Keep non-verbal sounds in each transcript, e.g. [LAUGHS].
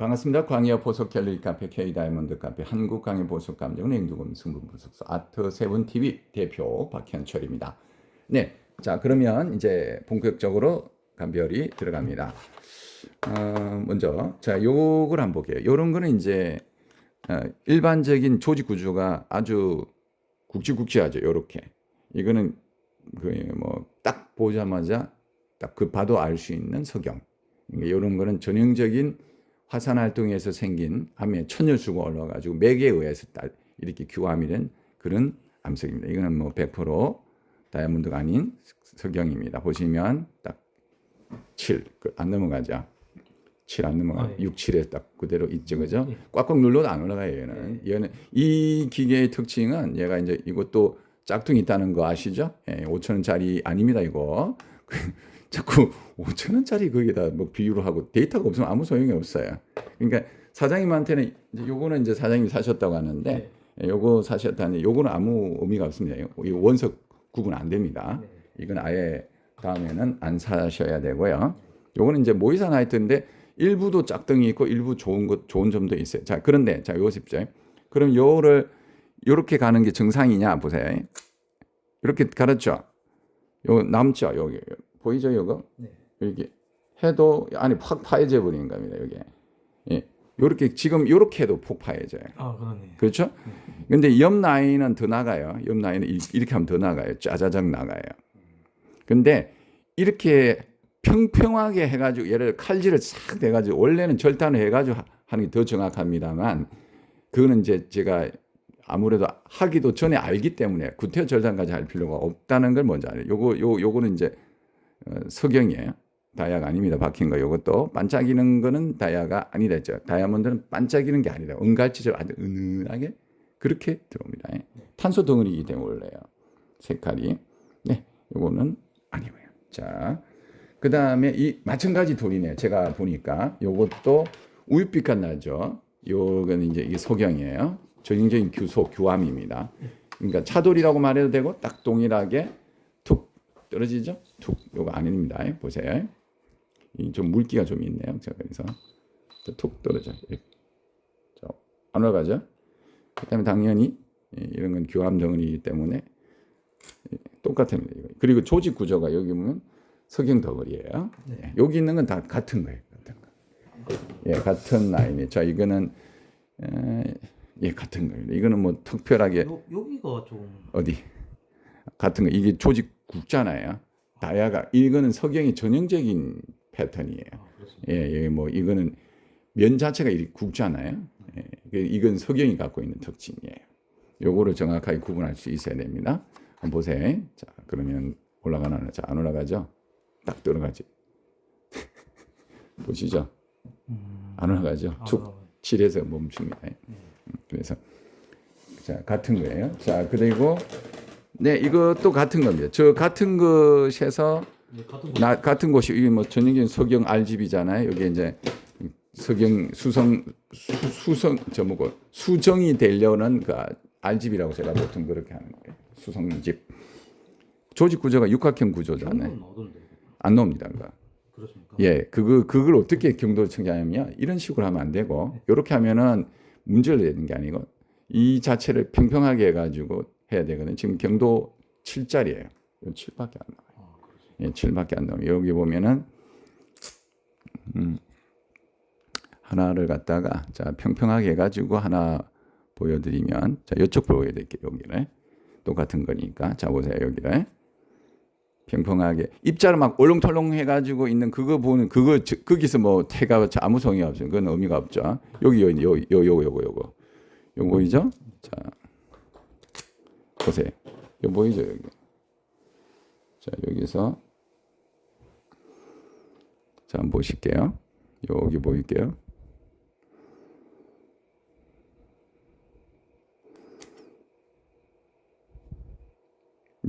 반갑습니다. 광야 보석 갤러리 카페 K 다이몬드 카페 한국 강의 보석 감정 냉두금 승분 분석소 아트 세븐 TV 대표 박현철입니다. 네, 자 그러면 이제 본격적으로 감별이 들어갑니다. 어, 먼저 자 요걸 한번 볼게요. 요런 거는 이제 어, 일반적인 조직 구조가 아주 굵직굵직하죠. 요렇게 이거는 그 뭐 딱 보자마자 딱 그 봐도 알 수 있는 석영. 이런 거는 전형적인 화산 활동에서 생긴 암에 천연수가 올라가지고 맥에 의해서 딱 이렇게 규함이 된 그런 암석입니다. 이거는 뭐 100% 다이아몬드가 아닌 석영입니다. 보시면 딱 7, 그안 넘어가죠. 7 안 넘어가. 아, 예. 6, 7에 딱 그대로 있죠. 그죠? 예. 꽉꽉 눌러도 안 올라가요, 얘는. 얘는 이 기계의 특징은 얘가 이제 이것도 짝퉁이 있다는 거 아시죠? 예, 5천 원짜리 아닙니다, 이거. 자꾸 [LAUGHS] 5천 원짜리 거기다 뭐 비유를 하고 데이터가 없으면 아무 소용이 없어요. 그러니까 사장님한테는 이제 요거는 이제 사장님이 사셨다고 하는데 네. 예, 요거 사셨다니 요거는 아무 의미가 없습니다. 이 원석 구분 안 됩니다. 네. 이건 아예 다음에는 안 사셔야 되고요. 요거는 이제 모이사 나이트인데 일부도 짝등이 있고 일부 좋은 것 좋은 점도 있어요. 자 그런데 자 요거 십죠. 그럼 요거를 요렇게 가는 게 정상이냐 보세요. 이렇게 가르죠. 요 남죠 여기 보이죠 요거 네. 여기 해도 안에 확 파여져 버리는 겁니다 여기. 예. 요렇게 지금 요렇게 해도 폭 파여져요. 아 그러네. 그렇죠? 근데 옆 라인은 더 나가요. 옆 라인은 이- 이렇게 하면 더 나가요. 짜자작 나가요. 근데 이렇게 평평하게 해가지고 예를 들어 칼질을 싹 돼가지고 원래는 절단을 해가지고 하- 하는 게 더 정확합니다만 그거는 이제 제가 아무래도 하기도 전에 알기 때문에 구태 절단까지 할 필요가 없다는 걸 먼저 알아요. 요거 요 요거는 이제 어, 석영이에요. 다이아가 아닙니다. 박힌 거. 요것도 반짝이는 거는 다이아가 아니다 했죠. 다이아몬드는 반짝이는 게 아니다. 은갈치처럼 아주 은은하게 그렇게 들어옵니다. 예. 탄소 덩어리이기 때문에 원래요. 색깔이. 네. 요거는 아니고요. 자. 그 다음에 이 마찬가지 돌이네요. 제가 보니까 요것도 우윳빛깔 나죠. 요거는 이제 이게 석영이에요. 전형적인 규소 규암입니다. 그러니까 차돌이라고 말해도 되고 딱 동일하게 툭 떨어지죠. 툭 요거 아닙니다. 보세요. 이좀 물기가 좀 있네요. 자 그래서 툭 떨어져. 자, 안 올라가죠. 그다음에 당연히 예, 이런 건 교함 덩어리이기 때문에 예, 똑같습니다. 이거. 그리고 조직 구조가 여기 보면 석영 덩어리예요. 네. 예, 여기 있는 건 다 같은 거예요. 같은 거. 예, 같은 라인이. 자, 이거는 에, 예, 같은 거입니다. 이거는 뭐 특별하게 요 여기가 좀 어디 같은 거 이게 조직 굵잖아요. 다야가 이거는 석영이 전형적인 패턴이에요. 아. 예, 예, 뭐 이거는 면 자체가 이렇게 굵잖아요. 예, 그 이건 석영이 갖고 있는 특징이에요. 요거를 정확하게 구분할 수 있어야 됩니다. 한번 보세요. 자, 그러면 올라가나? 자, 안 올라가죠? 딱 들어가지. [LAUGHS] 보시죠? 안 올라가죠? 아, 툭 칠해서 멈춥니다. 음, 그래서 자 같은 거예요. 자 그리고 네 이것도 같은 겁니다. 저 같은 것에서 네. 나 같은 곳이 이게 뭐 전형적인 석영 RGB잖아요. 여기 이제 석영 수성 수, 수성 저 뭐고 수정이 되려는 그 RGB라고 제가 보통 그렇게 하는 거예요. 수성집 조직 구조가 육각형 구조잖아요. 안 나옵니다. 그거. 그렇습니까? 예, 그거 그걸 어떻게 경도를 측정하냐면 이런 식으로 하면 안 되고 이렇게 하면은 문제를 내는 게 아니고 이 자체를 평평하게 해가지고 해야 되거든요. 지금 경도 7짜리예요. 7밖에 안 나와요. 아. 예, 7밖에 안 나와요. 여기 보면은 음, 하나를 갖다가 자 평평하게 해가지고 하나 보여드리면 자 이쪽 보여드릴게요. 여기를 똑같은 거니까 자 보세요 여기를 평평하게 입자로 막 올렁털렁 해가지고 있는 그거 보는 그거 저- 거기서 뭐 태가 아무 소용이 없어요. 그건 의미가 없죠. 여기 여기 요, 요, 요거 요거 요거 요거 보이죠? 자 보세요. 요 보이죠 여기. 자 여기서 자 한번 보실게요. 여기 보일게요.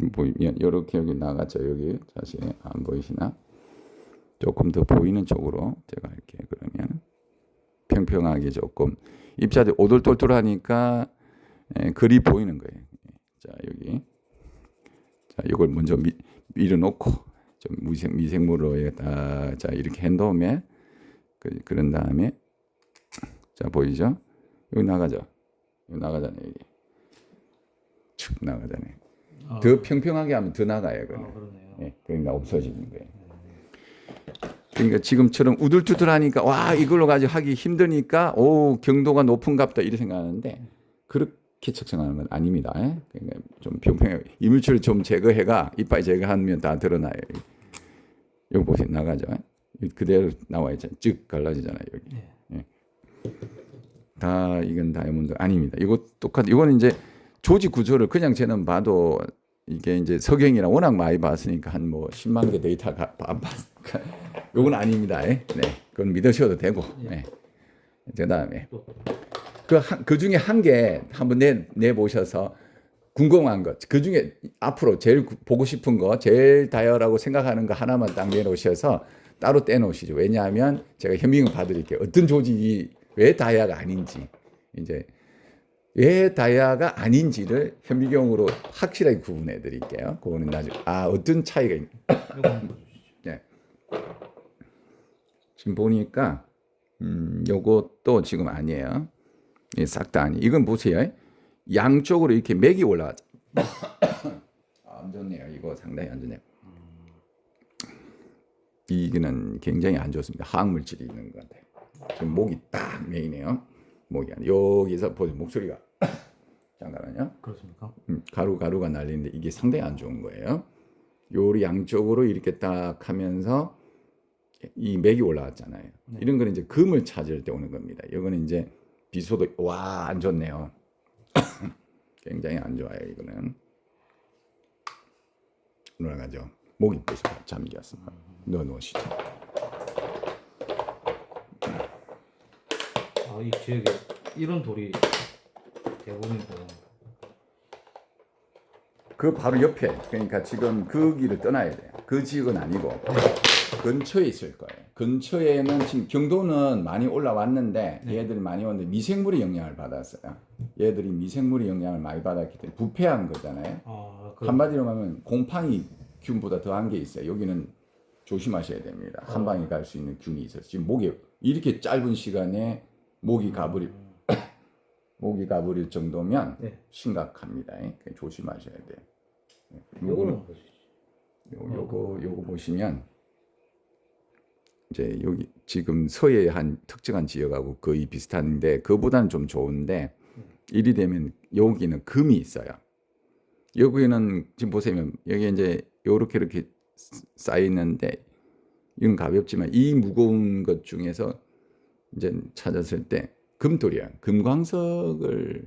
음, 보이면 이렇게 여기 나갔죠 여기 다시 안 보이시나 조금 더 보이는 쪽으로 제가 할게요 그러면 평평하게 조금 입자들 오돌돌돌하니까 에, 글이 보이는 거예요 자 여기 자 이걸 먼저 미, 밀어놓고 좀 미생, 미생물로 에다 자 이렇게 한 다음에 그, 그런 다음에 자 보이죠? 여기 나가죠. 여기 나가잖아요. 여기 축 나가잖아요. 아, 더 평평하게 하면 더 나가요. 아, 그는. 그러네요. 예, 그러니까 없어지는 거예요. 그러니까 지금처럼 우둘투둘하니까 와 이걸로 가지고 하기 힘드니까 오 경도가 높은 갑다 이렇게 생각하는데 그렇게 건 아닙니다. 예? 그러니까 좀 평평해 이물질을 좀 제거해가 이빨 제거하면 다 드러나요. 여기 보세요 나가죠. 예? 그대로 나와 있잖아요. 쭉 갈라지잖아요 여기. 네. 예. 다 이건 다이아몬드 아닙니다. 이거 똑같. 이거는 이제 조직 구조를 그냥 저는 봐도 이게 이제 석영이라 워낙 많이 봤으니까 한 뭐 10만 개 데이터가 안 봤으니까 요건 아닙니다. 예. 네, 그건 믿으셔도 되고. 네. 그다음에 또 그, 그 중에 한 개 한번 내, 내보셔서 궁금한 것, 그 중에 앞으로 제일 구- 보고 싶은 거, 제일 다이어라고 생각하는 거 하나만 딱 내놓으셔서 따로 떼놓으시죠. 왜냐하면 제가 현미경 봐드릴게요. 어떤 조직이 왜 다이아가 아닌지, 이제 왜 다이아가 아닌지를 현미경으로 확실하게 구분해 드릴게요. 그거는 나중에, 아, 어떤 차이가 있 이거 한번 보여주시죠. 네. 지금 보니까 음, 요것도 지금 아니에요. 싹다 아니. 이건 보세요. 양쪽으로 이렇게 맥이 올라가죠. [COUGHS] 아, 안 좋네요. 이거 상당히 안 좋네요. 이거는 굉장히 안 좋습니다. 화학물질이 있는 것 같아요. 지금 목이 딱 메이네요. 목이 안. 여기서 보세요. 목소리가 [COUGHS] 잠깐만요. 그렇습니까? 음, 가루 가루가 날리는데 이게 상당히 안 좋은 거예요. 요리 양쪽으로 이렇게 딱 하면서 이 맥이 올라왔잖아요. 이런 거는 이제 금을 찾을 때 오는 겁니다. 이거는 이제 비소도 와안 좋네요. [COUGHS] 굉장히 안 좋아요. 이거는 올라가죠. 목이 벌써 잠겼어. 넣어 놓으시죠. 아, 이 지역에 이런 돌이 대부분이고. 그 바로 옆에 그러니까 지금 그 길을 떠나야 돼요. 그 지역은 아니고 근처에 있을 거예요. 근처에는 지금 경도는 많이 올라왔는데 얘들이 많이 왔는데 미생물의 영향을 받았어요. 얘들이 미생물의 영향을 많이 받았기 때문에 부패한 거잖아요. 아, 그 한마디로 하면 곰팡이 균보다 더한 게 있어요. 여기는 조심하셔야 됩니다. 한 방에 갈 수 있는 균이 있어요. 지금 목이 이렇게 짧은 시간에 목이 가버릴 [COUGHS] 목이 가버릴 정도면 네. 심각합니다. 조심하셔야 돼요. 요거는 요거 요거 보시면 이제 여기 지금 서해 한 특정한 지역하고 거의 비슷한데 그보다는 좀 좋은데 일이 되면 여기는 금이 있어요. 여기는 지금 보시면 여기 이제 요렇게 이렇게 쌓여 있는데 이건 가볍지만 이 무거운 것 중에서 이제 찾았을 때 금돌이야. 금광석을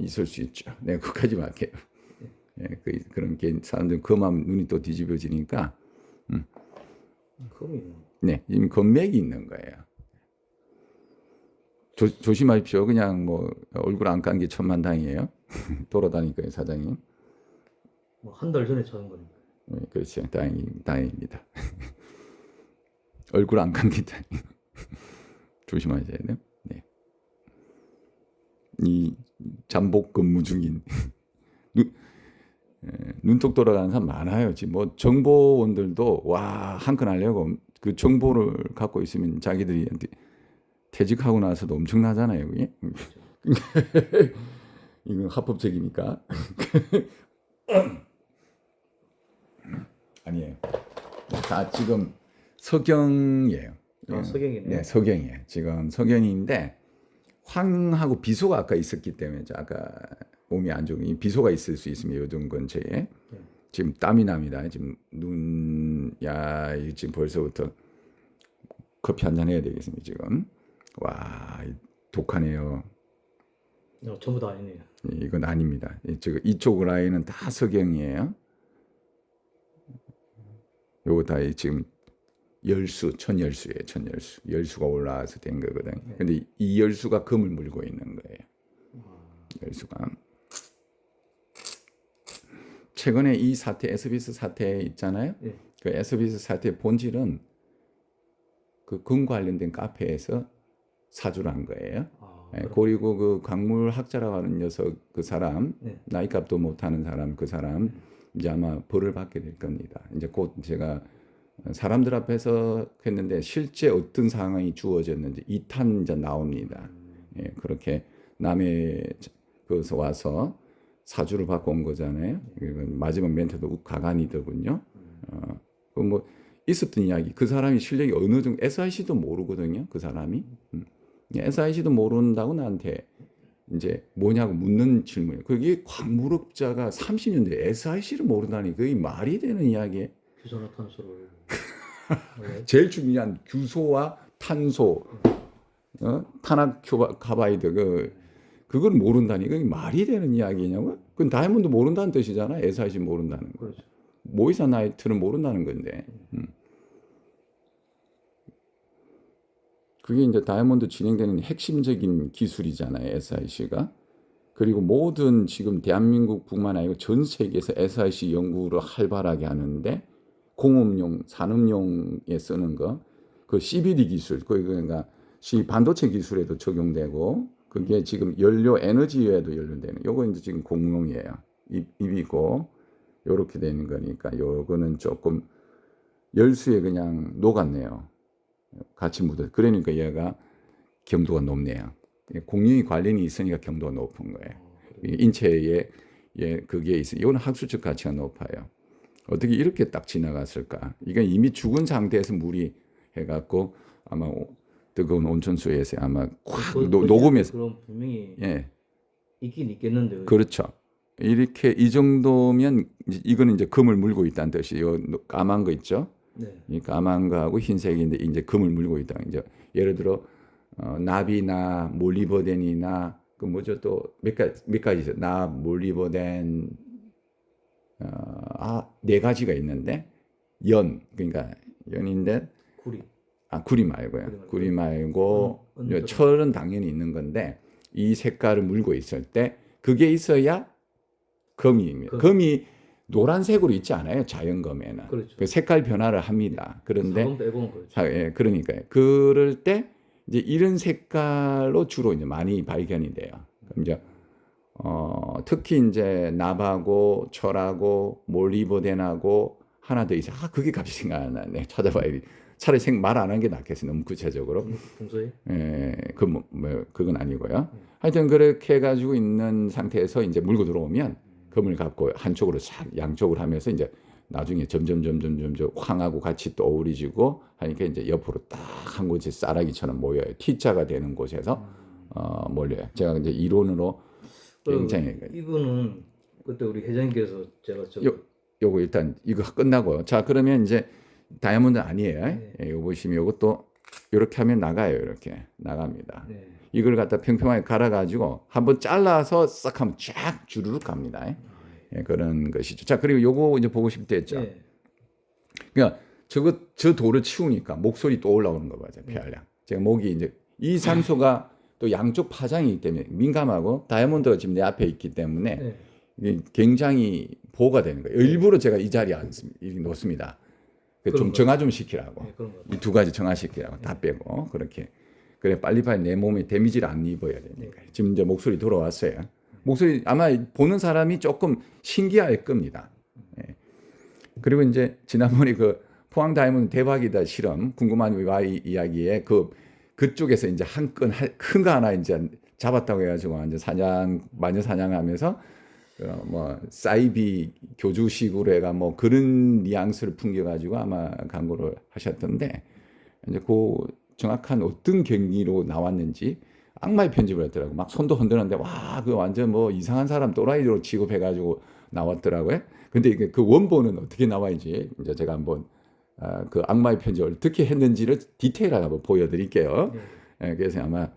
있을 수 있죠. 네, 그까지 할게요. 예, 그, 그런 게 사람들 금하면 눈이 또 뒤집어지니까 있는. 네, 지금 건맥이 있는 거예요. 조, 조심하십시오. 그냥 뭐 얼굴 안 깐 게 천만 다행이에요. [LAUGHS] 돌아다니까요, 사장님. 뭐 한 달 전에 찾은 거니까. 네, 그렇죠. 다행이, 다행입니다. [LAUGHS] 얼굴 안 간 게 다행. 조심하셔야 돼요. 네. 이 잠복 근무 중인 [LAUGHS] 눈, 눈독 돌아가는 사람 많아요. 지금 뭐 정보원들도 와 한 건 하려고 그 정보를 갖고 있으면 자기들이 퇴직하고 나서도 엄청나잖아요. 그게. [LAUGHS] 이건 합법적이니까. [LAUGHS] 아니에요. 다 지금 석영이에요. 아, 석영이네요. 네, 석영이에요. 지금 석영인데 황하고 비소가 아까 있었기 때문에 저 아까 몸이 안 좋은 이 비소가 있을 수 있으면 요즘 근처에 지금 땀이 납니다. 지금 눈, 야, 이 지금 벌써부터 커피 한 잔 해야 되겠습니다. 지금 와, 이 독하네요. 어, 전부 다 아니네요. 이건 아닙니다. 이쪽 이쪽 라인은 다 석영이에요. 요거 다 이- 지금 열수, 천열수예요. 천열수. 열수가 올라와서 된 거거든. 근데 이 열수가 금을 물고 있는 거예요. 열수가. 최근에 이 사태, 에스비스 사태 있잖아요. 예. 그 에스비스 사태 본질은 그 금 관련된 카페에서 사주를 한 거예요. 아, 예, 그리고 그 광물 학자라고 하는 녀석 그 사람 네. 나이값도 못하는 사람 그 사람 이제 아마 벌을 받게 될 겁니다. 이제 곧 제가 사람들 앞에서 했는데 실제 어떤 상황이 주어졌는지 2탄 이제 나옵니다. 예, 그렇게 남의 그서 와서 사주를 받고 온 거잖아요. 마지막 멘트도 우가간이더군요. 어, 그뭐 있었던 이야기. 그 사람이 실력이 어느 정도 SIC도 모르거든요. 그 사람이. 음. SIC도 모른다고 나한테 이제 뭐냐고 묻는 질문이에요. 그게 광물업자가 30년 대 SIC를 모른다니 그게 말이 되는 이야기예요. 규산화탄소를 원래 [LAUGHS] 제일 중요한 규소와 탄소, 어? 탄화카바이드 그 그걸 모른다니 그게 말이 되는 이야기냐고? 그건 다이아몬드 모른다는 뜻이잖아. SIC 모른다는 거. 그렇죠. 모이사 나이트는 모른다는 건데. 음. 그게 이제 다이아몬드 진행되는 핵심적인 기술이잖아요. SIC가. 그리고 모든 지금 대한민국뿐만 아니고 전 세계에서 SIC 연구를 활발하게 하는데 공업용, 산업용에 쓰는 거, 그 CBD 기술, 그 그러니까 시 반도체 기술에도 적용되고 그게 지금 연료 에너지에도 연료되는. 요거 이제 지금 공룡이에요. 입, 입이고 요렇게 되는 거니까 요거는 조금 열수에 그냥 녹았네요. 같이 묻어. 그러니까 얘가 경도가 높네요. 공룡이 관련이 있으니까 경도가 높은 거예요. 이 인체에 예, 그게 있어. 이거는 학술적 가치가 높아요. 어떻게 이렇게 딱 지나갔을까? 이건 이미 죽은 상태에서 물이 해갖고 아마 오- 뜨거운 온천수에서 아마 확 그- 노- 그 녹으면서 그런 분명히 예 있긴 있겠는데 그렇죠. 이렇게 이 정도면 이거는 이제 금을 물고 있다는 뜻이 요 까만 거 있죠. 네. 이 까만 거하고 흰색인데 이제 금을 물고 있다. 이제 예를 들어 어, 나비나 몰리버덴이나 그 뭐죠 또 몇 가지 몇 가지 있어요. 나 몰리버덴 어, 아네 가지가 있는데 연 그러니까 연인데 구리 아 구리 말고요. 구리 말고. 은도. 철은 당연히 있는 건데 이 색깔을 물고 있을 때 그게 있어야 금입니다. 금. 금이 노란색으로 있지 않아요. 자연검에는. 그렇죠. 그 색깔 변화를 합니다. 그런데 그렇죠. 자, 예, 그러니까요. 그럴 때 이제 이런 색깔로 주로 이제 많이 발견이 돼요. 그럼 이제 어, 특히 이제 나하고 철하고 몰리버덴하고 하나 더 있어. 아, 그게 값이 생각 안 나네. 찾아봐야 돼. 차라리 생 말 안 한 게 낫겠어. 너무 구체적으로. 금- 금소에 예, 그 뭐, 뭐 그건 아니고요. 하여튼 그렇게 해가지고 있는 상태에서 이제 물고 들어오면 금을 갖고 한쪽으로 싹 양쪽으로 하면서 이제 나중에 점점 점점 점점 황하고 같이 또 어우러지고 하니까 이제 옆으로 딱 한 곳에 쌀아기처럼 모여요. T자가 되는 곳에서 어, 몰려요. 제가 이제 이론으로 굉장히 그, 이거는 그때 우리 회장님께서 제가 저 요- 요거 일단 이거 끝나고요. 자 그러면 이제 다이아몬드 아니에요. 네. 예, 요거 보시면 요것도 이렇게 하면 나가요. 이렇게 나갑니다. 네. 이걸 갖다 평평하게 갈아가지고 한번 잘라서 싹 하면 쫙 주르륵 갑니다. 예, 그런 것이죠. 자 그리고 요거 이제 보고 싶다 했죠. 네. 그러니까 저거 저 돌을 치우니까 목소리 또 올라오는 거 맞아요. 폐활량. 제가 목이 이제 이 산소가 또 양쪽 파장이기 때문에 민감하고 다이아몬드가 지금 내 앞에 있기 때문에 네. 굉장히 보호가 되는 거예요. 일부러 제가 이 자리에 앉습니다. 놓습니다. 그좀 정화 좀 시키라고. 네, 그런 거. 이두 가지 정화시키라고 다 빼고 그렇게 그래 빨리빨리 내 몸에 데미지를 안 입어야 되니까 지금 이제 목소리 돌아왔어요. 목소리 아마 보는 사람이 조금 신기할 겁니다. 예. 그리고 이제 지난번에 그 포항 다이아몬드 대박이다 실험 궁금한 와이 이야기에 그 그쪽에서 이제 한건큰거 하나 이제 잡았다고 해가지고 완전 사냥 마녀 사냥하면서 어, 뭐 사이비 교주식으로 해가 뭐 그런 뉘앙스를 풍겨가지고 아마 광고를 하셨던데 이제 그 정확한 어떤 경기로 나왔는지 악마의 편집을 했더라고 막 손도 흔드는데 와 그 완전 뭐 이상한 사람 또라이로 취급해가지고 나왔더라고요. 근데 이게 그 원본은 어떻게 나와야지 이제 제가 한번 아, 그 악마의 편집을 어떻게 했는지를 디테일하게 한번 보여드릴게요. 네. 예, 그래서 아마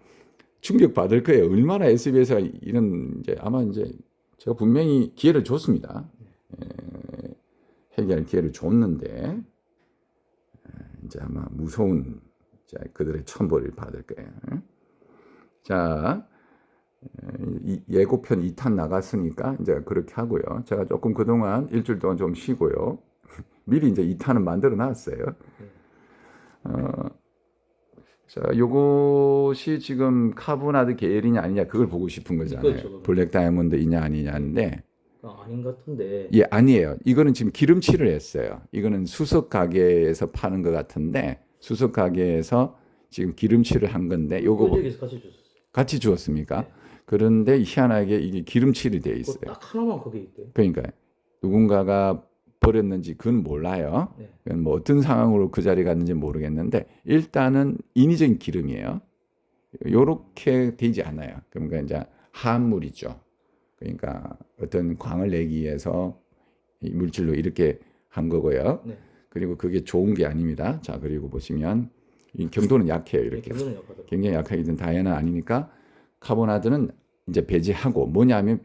충격 받을 거예요. 얼마나 SBS가 이런 이제 아마 이제 제가 분명히 기회를 줬습니다. 예, 해결할 기회를 줬는데 예, 이제 아마 무서운 그들의 천벌을 받을 거예요. 자 이- 예고편 2탄 나갔으니까 이제 그렇게 하고요. 제가 조금 그동안 일주일 동안 좀 쉬고요. [LAUGHS] 미리 이제 2탄은 만들어 놨어요. 어, 자, 요것이 지금 카보나드 계열이냐 아니냐 그걸 보고 싶은 거잖아요. 그렇죠. 블랙 다이아몬드이냐 아니냐인데 아, 아닌 것 같은데. 예, 아니에요. 이거는 지금 기름칠을 했어요. 이거는 수석 가게에서 파는 것 같은데 수석 가게에서 지금 기름칠을 한 건데 요거 같이 줬었어요. 같이 주었습니까? 그런데 희한하게 이게 기름칠이 돼 있어요. 딱 하나만 거기 있대. 그러니까 누군가가 버렸는지 그건 몰라요. 네. 그건 뭐 어떤 상황으로 그 자리에 갔는지 모르겠는데 일단은 인위적인 기름이에요. 요렇게 되지 않아요. 그러니까 이제 화합물이죠. 그러니까 어떤 광을 내기 위해서 이 물질로 이렇게 한 거고요. 네. 그리고 그게 좋은 게 아닙니다. 자 그리고 보시면 이 경도는 약해요. 이렇게 약하다. 굉장히 약하게 된 다이아는 아니니까 카보나드는 이제 배제하고 뭐냐면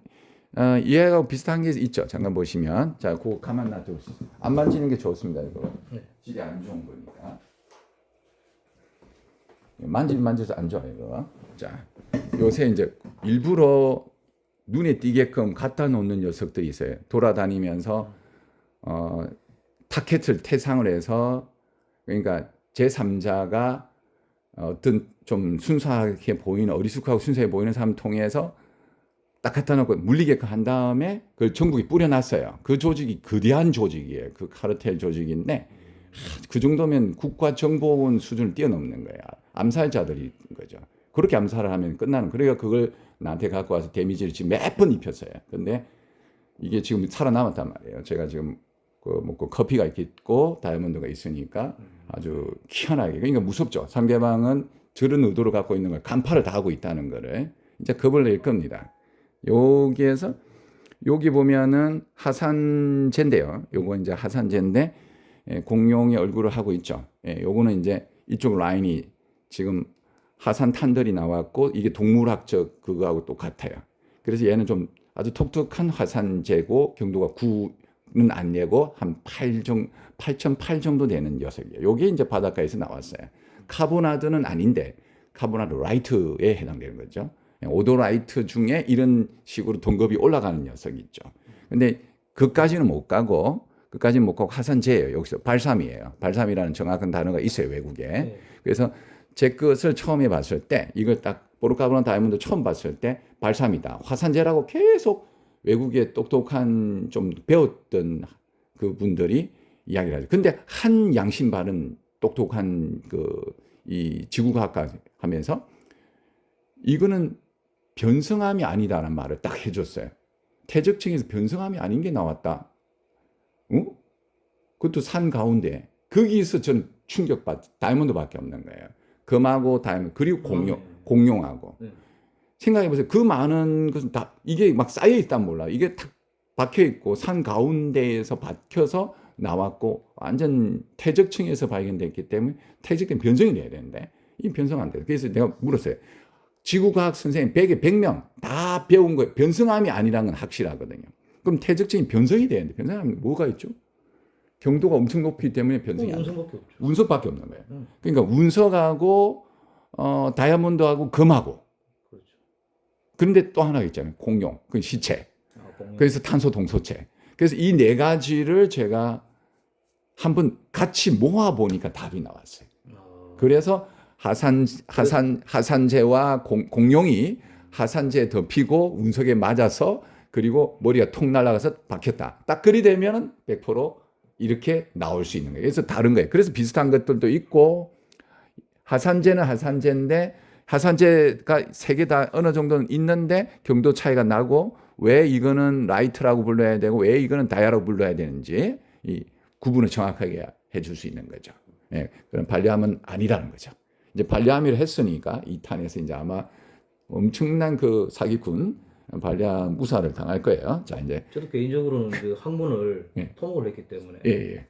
어, 얘하고 비슷한 게 있죠. 잠깐 보시면 자, 그거 가만 놔두세요. 안 만지는 게 좋습니다. 이거 네. 질이 안 좋은 거니까 만지 만져서 안 좋아요. 이거 자 요새 이제 일부러 눈에 띄게끔 갖다 놓는 녀석들이 있어요. 돌아다니면서 어, 타켓을 태상을 해서 그러니까 제 3자가 어떤 좀 순수하게 보이는 어리숙하고 순수해 보이는 사람 통해서 딱 갖다 놓고 물리게끔 한 다음에 그걸 전국에 뿌려놨어요. 그 조직이 거대한 조직이에요. 그 카르텔 조직인데 하, 그 정도면 국가 정보원 수준을 뛰어넘는 거예요. 암살자들이 거죠. 그렇게 암살을 하면 끝나는. 그러니까 그걸 나한테 갖고 와서 데미지를 지금 몇 번 입혔어요. 근데 이게 지금 살아남았단 말이에요. 제가 지금 그 먹고 커피가 있고 다이아몬드가 있으니까 아주 희한하게 그러니까 무섭죠. 상대방은 저런 의도를 갖고 있는 걸 간파를 다 하고 있다는 거를 이제 겁을 낼 겁니다. 여기에서 여기 보면은 하산제인데요. 요거 이제 하산제인데 예, 공룡의 얼굴을 하고 있죠. 예, 요거는 이제 이쪽 라인이 지금 하산 탄들이 나왔고 이게 동물학적 그거하고 똑같아요. 그래서 얘는 좀 아주 독특한 화산재고 경도가 9는 안 내고 한 8 정, 8.8 정도 되는 녀석이에요. 요게 이제 바닷가에서 나왔어요. 카보나드는 아닌데 카보나드 라이트에 해당되는 거죠. 오도라이트 중에 이런 식으로 동급이 올라가는 녀석이 있죠. 근데 그까지는 못 가고 그까지는 못 가고 화산재예요. 여기서 발삼이에요. 발삼이라는 정확한 단어가 있어요 외국에. 네. 그래서 제 것을 처음에 봤을 때 이걸 딱 보르카브란 다이아몬드 처음 봤을 때 발삼이다. 화산재라고 계속 외국의 똑똑한 좀 배웠던 그 분들이 이야기를 하죠. 근데 한 양심바른 똑똑한 그 이 지구과학과 하면서 이거는 변성함이 아니다라는 말을 딱 해줬어요. 태적층에서 변성함이 아닌 게 나왔다. 어? 그것도 산 가운데 거기서 저는 충격받 다이아몬드밖에 없는 거예요. 금하고 다이아몬드 그리고 공룡 네. 공룡하고 네. 생각해 보세요. 그 많은 것은 다 이게 막 쌓여 있단 몰라. 이게 탁 박혀 있고 산 가운데에서 박혀서 나왔고 완전 태적층에서 발견됐기 때문에 태적된 변성이 돼야 되는데 이 변성 안 돼. 그래서 내가 물었어요. 지구과학 선생님 100에 100명 다 배운 거예요. 변성함이 아니라는 건 확실하거든요. 그럼 태적층이 변성이 되는데 변성하면 뭐가 있죠? 경도가 엄청 높기 때문에 변성이 안 돼. 운송밖에 없죠. 운석밖에 없는 거예요. 음. 그러니까 운석하고 어, 다이아몬드하고 금하고 그렇죠. 그런데 또 하나 있잖아요. 공룡, 그 시체. 아, 공룡. 그래서 탄소 동소체. 그래서 이 네 가지를 제가 한번 같이 모아 보니까 답이 나왔어요. 아, 그래서 하산 하산 하산재와 공, 공룡이 하산재 덮이고 운석에 맞아서 그리고 머리가 통 날아가서 박혔다. 딱 그리 되면은 100% 이렇게 나올 수 있는 거예요. 그래서 다른 거예요. 그래서 비슷한 것들도 있고 하산재는 하산재인데 하산재가 세 개 다 어느 정도는 있는데 경도 차이가 나고 왜 이거는 라이트라고 불러야 되고 왜 이거는 다이아라고 불러야 되는지 이 구분을 정확하게 해줄 수 있는 거죠. 예, 그런 발리함은 아니라는 거죠. 이제 발리함이를 했으니까 이 탄에서 이제 아마 엄청난 그 사기꾼 발리함 무사를 당할 거예요. 자 이제 저도 개인적으로는 그 학문을 예. 토목을 했기 때문에 예, 예.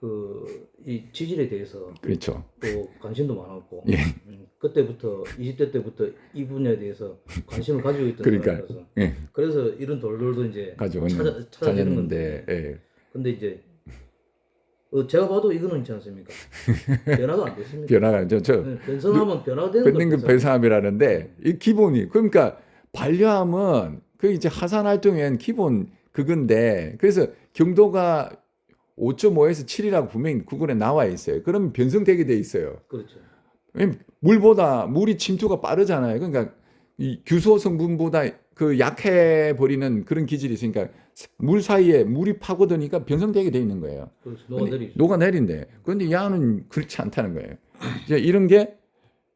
그이 지질에 대해서 그렇죠. 또 관심도 많았고 예. 음, 그때부터 20대 때부터 이 분야에 대해서 관심을 가지고 있던 그러니까 예, 그래서 이런 돌돌도 이제 가져오는 찾아, 찾아내는 건데 예. 근데 이제 어, 제가 봐도 이거는 있지 않습니까? [LAUGHS] 변화가 안 됐습니다. 변화가 저저 네, 변성하면 변화되는 밴딩 거죠. 배사함이라는데 이 기본이 그러니까 반려함은 그 이제 하산 활동엔 기본 그건데 그래서 경도가 5.5에서 7이라고 분명히 구글에 나와 있어요. 그러면 변성되게 돼 있어요. 그렇죠. 물보다 물이 침투가 빠르잖아요. 그러니까 이 규소 성분보다 그 약해 버리는 그런 기질이 있으니까 물 사이에 물이 파고드니까 변성되게 돼 있는 거예요. 그렇죠. 녹아내린대. 그런데 야는 그렇지 않다는 거예요. 이제 이런 게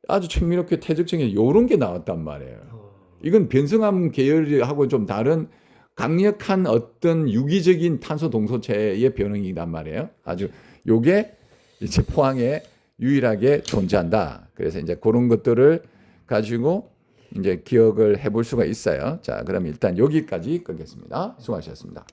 아주 청미롭게 퇴적층에 요런 게 나왔단 말이에요. 어, 이건 변성암 계열하고 좀 다른 강력한 어떤 유기적인 탄소 동소체의 변형이란 말이에요. 아주 요게 이제 포항에 유일하게 존재한다. 그래서 이제 그런 것들을 가지고 이제 기억을 해볼 수가 있어요. 자, 그럼 일단 여기까지 끊겠습니다. 수고하셨습니다.